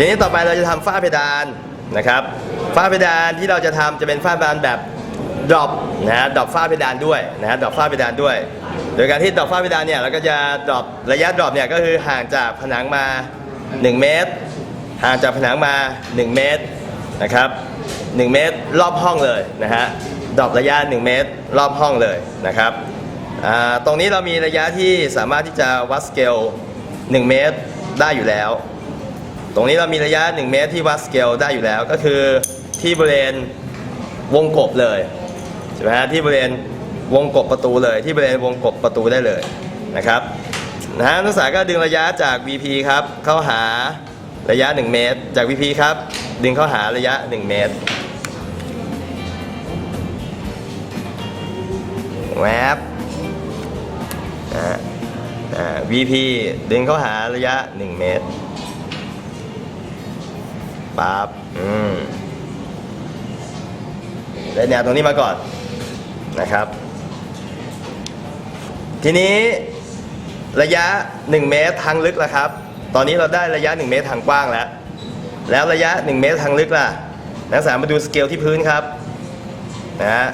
ทีนี้ต่อไปเราจะทำฝ้าเพดานนะครับ ฝ้าเพดานที่เราจะทำจะเป็นฝ้าเพดานแบบดรอปนะฮะดรอปฝ้าเพดานด้วยนะฮะดรอปฝ้าเพดานด้วย โดยการที่ดรอปฝ้าเพดานเนี่ยเราก็จะดรอประยะดรอปเนี่ยก็คือห่างจากผนังมา 1 เมตร ห่างจากผนังมา 1 เมตรนะครับ1เมตรรอบห้องเลยนะฮะดรอประยะ 1 เมตรรอบห้องเลยนะครับตรงนี้เรามีระยะที่สามารถที่จะวัดสเกล 1 เมตรได้อยู่แล้ว ตรงนี้เรามีระยะ 1 เมตรที่วัดสเกลได้อยู่แล้วก็คือที่บริเวณวงกบเลยใช่ไหมฮะที่บริเวณวงกบประตูเลย ที่บริเวณวงกบประตูได้เลยนะครับนะฮะนักศึกษาก็ดึงระยะจาก VP ครับเข้าหาระยะ 1 เมตร จาก VP ครับ ดึงเข้าหาระยะ 1 เมตรแวบนะฮะ VP ดึงเข้าหาระยะ 1 เมตร ปั๊บอืมได้แนวตรงนี้มาก่อนนะครับ ทีนี้ระยะ 1 เมตรทางลึกแล้วครับ ตอนนี้เราได้ระยะ 1 เมตรทางกว้างแล้ว แล้วระยะ 1 เมตรทางลึกล่ะ นักศึกษามาดูสเกลที่พื้นครับนะฮะ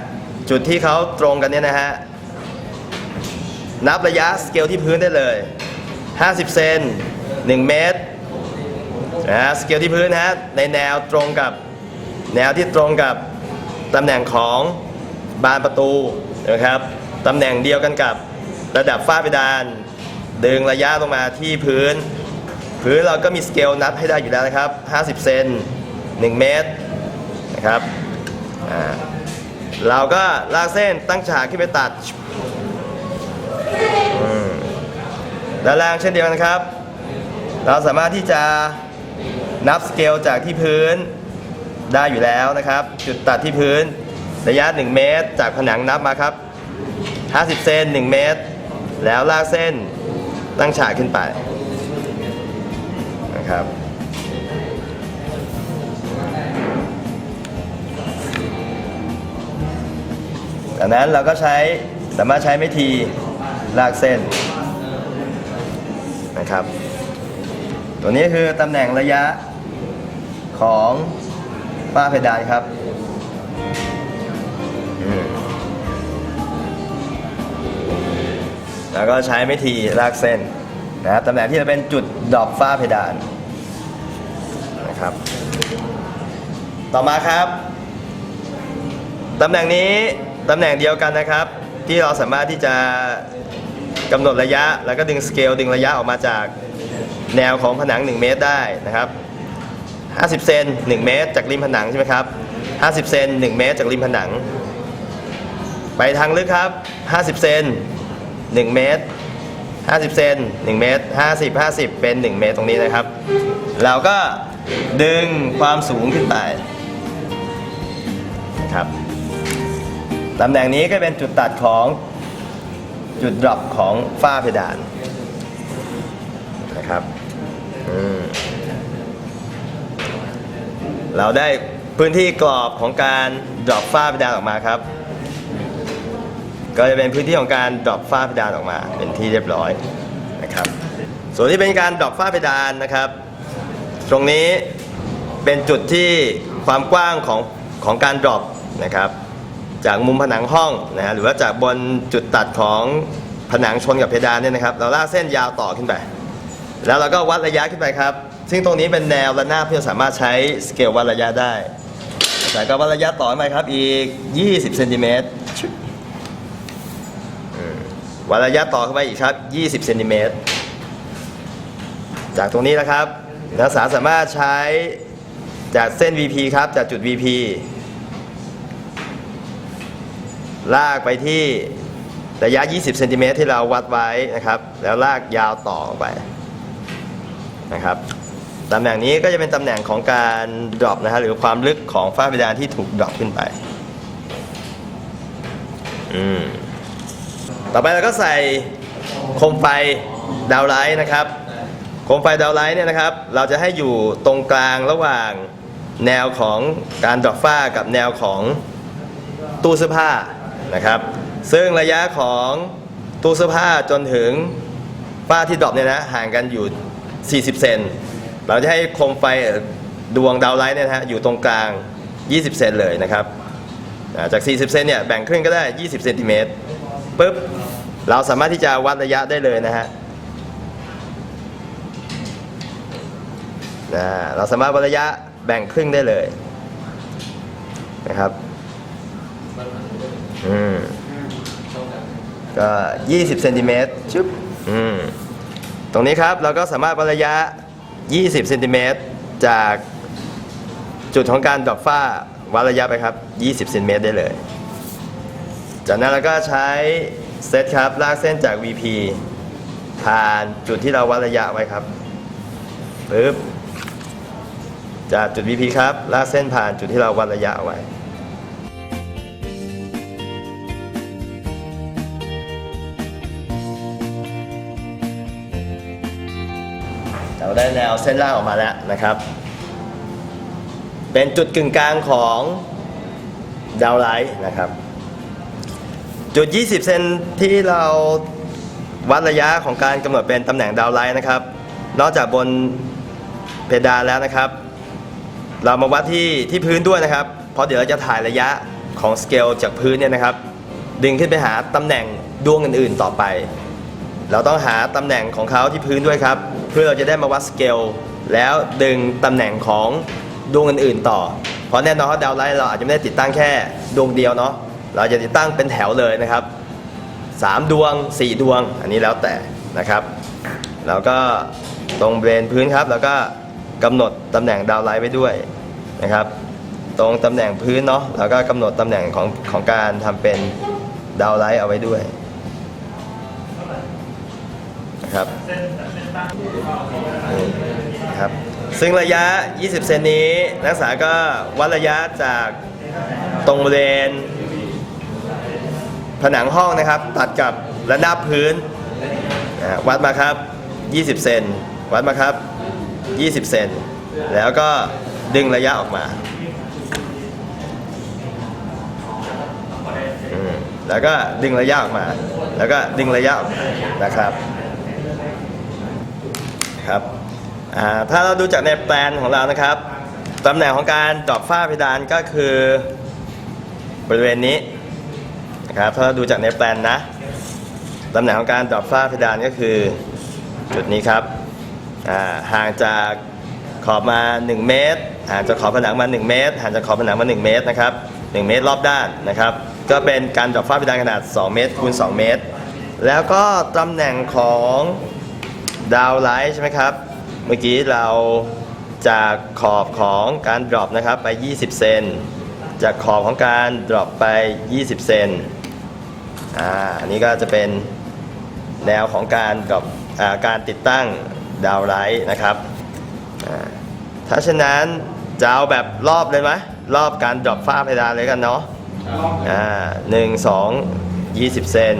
จุดที่เขาตรงกันเนี่ยนะฮะ นับระยะสเกลที่พื้นได้เลย 50 เซน1 เมตร นะฮะสเกลที่พื้นนะฮะในแนวตรงกับแนวที่ตรงกับตำแหน่งของบานประตูนะครับตำแหน่งเดียวกันกับระดับฝ้าเพดาน ดึงระยะลงมาที่พื้น พื้นเราก็มีสเกลนับให้ได้อยู่แล้วนะครับ 50 เซน1 เมตรนะครับเราก็ลากเส้นตั้งฉากขึ้นไปตัดด้านล่างเช่นเดียวกันครับ เราสามารถที่จะ นับสเกลจากที่พื้นได้อยู่แล้วนะครับ จุดตัดที่พื้นระยะ 1 เมตร จากผนังนับมาครับ 50 เซน1 เมตร แล้วลากเส้นตั้งฉากขึ้นไปนะครับจากนั้นเราก็ใช้สามารถใช้ไม้ทีลากเส้นนะครับ ตัวนี้คือตำแหน่งระยะ ของฝ้าเพดานครับแล้วก็ใช้ไม้ทีลากเส้นนะครับตำแหน่งที่จะเป็นจุดดอปฝ้าเพดานนะครับ ต่อมาครับตำแหน่งนี้ตำแหน่งเดียวกันนะครับ ที่เราสามารถที่จะกำหนดระยะ แล้วก็ดึงสเกลดึงระยะออกมาจากแนวของผนัง 1 เมตรได้นะครับ 50 เซน1 เมตร จากริมผนังใช่ไหมครับ 50 เซน1 เมตร จากริมผนัง ไปทางลึกครับ 50 เซน1 เมตร 50 เซน1 เมตร 50 50 เป็น 1 เมตรตรงนี้นะครับ เราก็ดึงความสูงขึ้นไปนะครับตำแหน่งนี้ก็เป็นจุดตัดของจุดดรอปของฝ้าเพดานนะครับ อืม เราได้พื้นที่กรอบของการดรอปฝ้าเพดานออกมาครับ ก็จะเป็นพื้นที่ของการดรอปฝ้าเพดานออกมา เป็นที่เรียบร้อยนะครับ ส่วนที่เป็นการดรอปฝ้าเพดานนะครับ ตรงนี้เป็นจุดที่ความกว้างของของการดรอปนะครับ จากมุมผนังห้องนะฮะหรือว่าจากบนจุดตัดของผนังชนกับเพดานเนี่ยนะครับ เราลากเส้นยาวต่อขึ้นไป แล้วเราก็วัดระยะขึ้นไปครับ ซึ่งตรงนี้เป็นแนวระนาบที่เราสามารถใช้สเกลวัดระยะได้แต่ก็วัดระยะต่อไปครับอีก 20เซนติเมตรวัดระยะต่อเข้าไปอีกครับ 20เซนติเมตรจากตรงนี้นะครับนักศึกษาสามารถใช้จากเส้น VP ครับ จากจุด VP ลากไปที่ระยะ 20 เซนติเมตรที่เราวัดไว้นะครับ แล้วลากยาวต่อไปนะครับ ตำแหน่งนี้ก็จะเป็นตำแหน่งของการดรอปนะฮะหรือความลึกของฝ้าเพดานที่ถูกดรอปขึ้นไปอืมต่อไปเราก็ใส่โคมไฟดาวไลท์นะครับโคมไฟดาวไลท์เนี่ยนะครับ เราจะให้อยู่ตรงกลางระหว่างแนวของการดรอปฝ้ากับแนวของตู้เสื้อผ้านะครับ ซึ่งระยะของตู้เสื้อผ้าจนถึงฝ้าที่ดรอปเนี่ยนะห่างกันอยู่ 40 เซน เราจะให้โคมไฟดวงดาวไลท์เนี่ยนะฮะอยู่ตรงกลาง 20 เซนเลยนะครับอ่าจาก 40 เซนเนี่ยแบ่งครึ่งก็ได้ 20 เซนติเมตรปุ๊บเราสามารถที่จะวัดระยะได้เลยนะฮะนะเราสามารถวัดระยะแบ่งครึ่งได้เลยนะครับอืมก็ 20 เซนติเมตรชึบอืมตรงนี้ครับเราก็สามารถวัดระยะ 20เซนติเมตรจากจุดของการดอปฝ้าวัดระยะไปครับ 20เซนติเมตรได้เลย จากนั้นเราก็ใช้เซตครับลากเส้นจาก VP ผ่านจุดที่เราวัดระยะไว้ครับปึ๊บจากจุด VP ครับลากเส้นผ่านจุดที่เราวัดระยะไว้ ได้แนวเส้นล่างออกมาแล้วนะครับ เป็นจุดกึ่งกลางของดาวไลท์นะครับ จุด 20 เซนที่เราวัดระยะของการกำหนดเป็นตำแหน่งดาวไลท์นะครับ นอกจากบนเพดานแล้วนะครับ เรามาวัดที่ที่พื้นด้วยนะครับ เพราะเดี๋ยวเราจะถ่ายระยะของสเกลจากพื้นเนี่ยนะครับ ดึงขึ้นไปหาตำแหน่งดวงอื่นๆต่อไป เราต้องหาตำแหน่งของเขาที่พื้นด้วยครับ พื่อเราจะได้มาวัดสเกลแล้วดึงตำแหน่งของดวงอื่นๆต่อ เพราะแน่นอนว่าดาวไลท์เราอาจจะไม่ได้ติดตั้งแค่ดวงเดียวเนาะเราจะติดตั้งเป็นแถวเลยนะครับสามดวง 4 ดวงอันนี้แล้วแต่นะครับ แล้วก็ตรงเบรนพื้นครับแล้วก็กำหนดตำแหน่งดาวไลท์ไว้ด้วยนะครับ ตรงตำแหน่งพื้นเนาะแล้วก็กำหนดตำแหน่งของของการทำเป็นดาวไลท์เอาไว้ด้วยนะครับนี่น ครับ ซึ่งระยะ 20 เซนนี้ นักศึกษาก็วัดระยะจากตรงบริเวณผนังห้องนะครับ ตัดกับระนาบพื้นนะฮะวัดมาครับ 20 เซนวัดมาครับ 20 เซนแล้วก็ดึงระยะออกมาแล้วก็ดึงระยะออกมา แล้วก็ดึงระยะออกมานะครับ ครับถ้าเราดูจากในแปลนของเรานะครับตำแหน่งของการดรอปฝ้าเพดานก็คือบริเวณนี้นะครับถ้าเราดูจากในแปลนนะตำแหน่งของการดรอปฝ้าเพดานก็คือจุดนี้ครับห่างจากขอบมา 1 เมตรห่างจากขอบผนังมา 1 เมตรห่างจากขอบผนังมา 1 เมตรนะครับ1เมตรรอบด้านนะครับ ก็เป็นการดรอปฝ้าเพดานขนาด 2 เมตรคูณ2เมตร แล้วก็ตำแหน่งของ ดาวไลท์ใช่ไหมครับ เมื่อกี้เราจากขอบของการดรอปนะครับไป 20 เซน จากขอบของการดรอปไป 20 เซน อ่า อันนี้ก็จะเป็นแนวของการดรอปอ่าการติดตั้งดาวไลท์นะครับอ่าถ้าฉะนั้นจะเอาแบบรอบเลยไหมรอบการดรอปฝ้าเพดานเลยกันเนาะอ่าหนึ่งสองยี่สิบเซน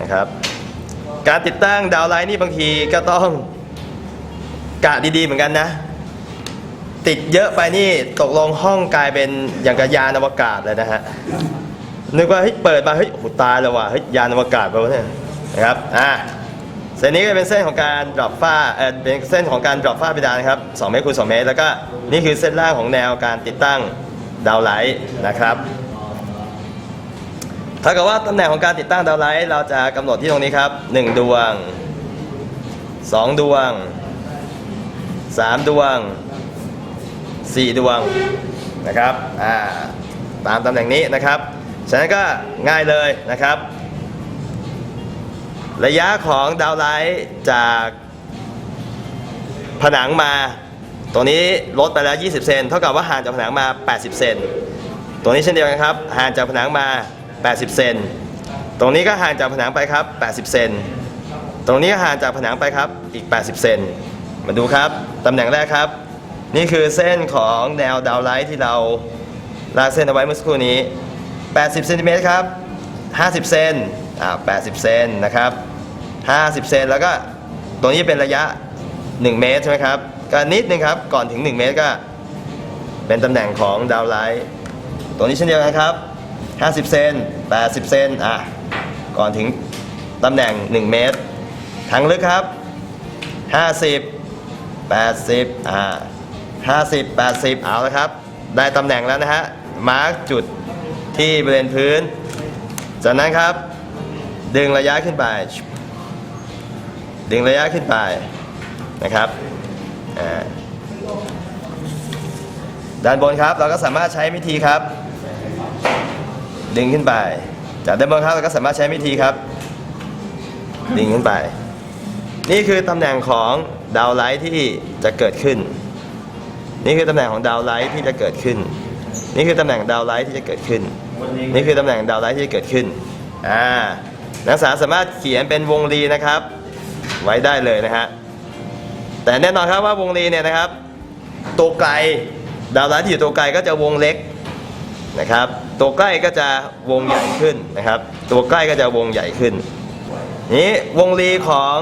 นะครับ การติดตั้งดาวไลน์นี่บางทีก็ต้องกะดีๆเหมือนกันนะ ติดเยอะไปนี่ตกลงห้องกลายเป็นอย่างกับยานอวกาศเลยนะฮะนึกว่าเฮ้ยเปิดมาเฮ้ยโอ้โหตายแล้วว่ะเฮ้ยยานอวกาศไปวะเนี่ยนะครับอ่าเส้นนี้ก็เป็นเส้นของการดรอปฝ้าเออเป็นเส้นของการดรอปฝ้าเพดานนะครับ2เมตรคูณ2เมตร แล้วก็นี่คือเส้นล่างของแนวการติดตั้งดาวไลท์นะครับ ถ้ากับว่าตำแหน่งของการติดตั้งดาวไลท์เราจะกำหนดที่ตรงนี้ครับ 1 ดวง 2 ดวง 3 ดวง 4 ดวงนะครับอ่าตามตำแหน่งนี้นะครับ ฉะนั้นก็ง่ายเลยนะครับ ระยะของดาวไลท์จากผนังมาตรงนี้ลดไปแล้ว 20 เซน เท่ากับว่าห่างจากผนังมา 80 เซนตรงนี้เช่นเดียวกันครับ ห่างจากผนังมา 80 เซน ตรงนี้ก็ห่างจากผนังไปครับ 80 เซน ตรงนี้ก็ห่างจากผนังไปครับ อีก 80 เซน มาดูครับ ตำแหน่งแรกครับ นี่คือเส้นของแนวดาวไลท์ที่เราลากเส้นเอาไว้เมื่อสักครู่นี้ 80 เซนติเมตรครับ 50 เซน อ่า 80 เซนนะครับ 50 เซน แล้วก็ตรงนี้เป็นระยะ 1 เมตรใช่ไหมครับ ก็นิดนึงครับ ก่อนถึง 1 เมตรก็เป็นตำแหน่งของดาวไลท์ ตรงนี้เช่นเดียวกันครับ 50 เซน80 เซนอะ ก่อนถึงตำแหน่ง 1 เมตรทางลึกครับ 50 80 อ่า 50 80 เอาละครับ ได้ตำแหน่งแล้วนะฮะ มาร์กจุดที่บริเวณพื้น จากนั้นครับ ดึงระยะขึ้นไป ดึงระยะขึ้นไปนะครับ อ่าด้านบนครับเราก็สามารถใช้วิธีครับ ดึงขึ้นไปจากด้านบนครับเราก็สามารถใช้วิธีครับ ดึงขึ้นไป นี่คือตำแหน่งของดาวไลท์ที่จะเกิดขึ้น นี่คือตำแหน่งของดาวไลท์ที่จะเกิดขึ้น นี่คือตำแหน่งดาวไลท์ที่จะเกิดขึ้น นี่คือตำแหน่งดาวไลท์ที่จะเกิดขึ้นอ่านักศึกษาสามารถเขียนเป็นวงรีนะครับ ไว้ได้เลยนะฮะแต่แน่นอนครับว่าวงรีเนี่ยนะครับ ตัวไกลดาวไลท์ที่อยู่ตัวไกลก็จะวงเล็ก นะครับ ตัวใกล้ก็จะวงใหญ่ขึ้นนะครับ ตัวใกล้ก็จะวงใหญ่ขึ้น นี้วงรีของ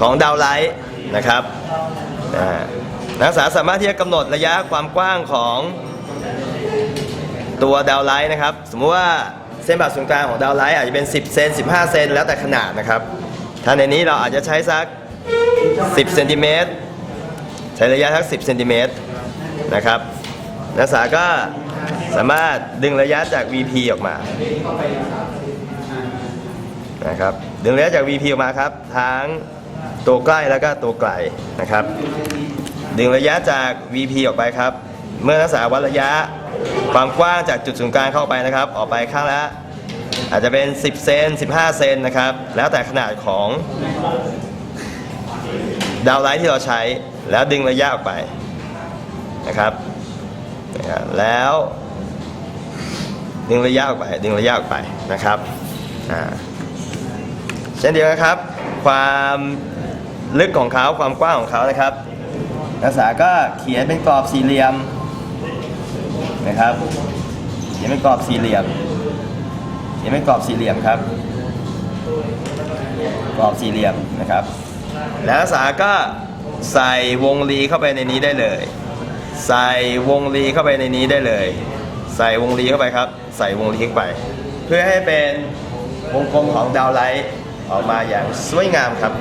ของดาวไลท์นะครับนักศึกษาสามารถที่จะกำหนดระยะความกว้างของตัวดาวไลท์นะครับ สมมุติว่าเส้นผ่าศูนย์กลางของดาวไลท์อาจจะเป็น 10 เซน 15 เซน แล้วแต่ขนาดนะครับ ถ้าในนี้เราอาจจะใช้สัก 10 เซนติเมตร ใช้ระยะสัก 10 เซนติเมตรนะครับ นักศึกษาก็ สามารถดึงระยะจาก VP ออกมานะครับดึงระยะจาก VP ออกมาครับทั้งตัวใกล้แล้วก็ตัวไกลนะครับ ดึงระยะจาก VP ออกไปครับ เมื่อนักศึกษาวัดระยะความกว้างจากจุดศูนย์กลางเข้าไปนะครับ ออกไปข้างละอาจจะเป็น 10 เซน 15 เซนนะครับ แล้วแต่ขนาดของ ดาวไลท์ที่เราใช้แล้วดึงระยะออกไปนะครับนะครับแล้ว ดึงระยะออกไป ดึงระยะออกไปนะครับเช่นเดียวกันครับ ความลึกของเขาความกว้างของเขานะครับนักศึกษาก็เขียนเป็นกรอบสี่เหลี่ยมนะครับเขียนเป็นกรอบสี่เหลี่ยมเขียนเป็นกรอบสี่เหลี่ยมครับ กรอบสี่เหลี่ยมนะครับ แล้วนักศึกษาก็ใส่วงรีเข้าไปในนี้ได้เลย ใส่วงรีเข้าไปในนี้ได้เลย ใส่วงรีเข้าไปครับ ใส่วงรีเข้าไป เพื่อให้เป็นวงกลมของดาวไลท์ออกมาอย่างสวยงามครับ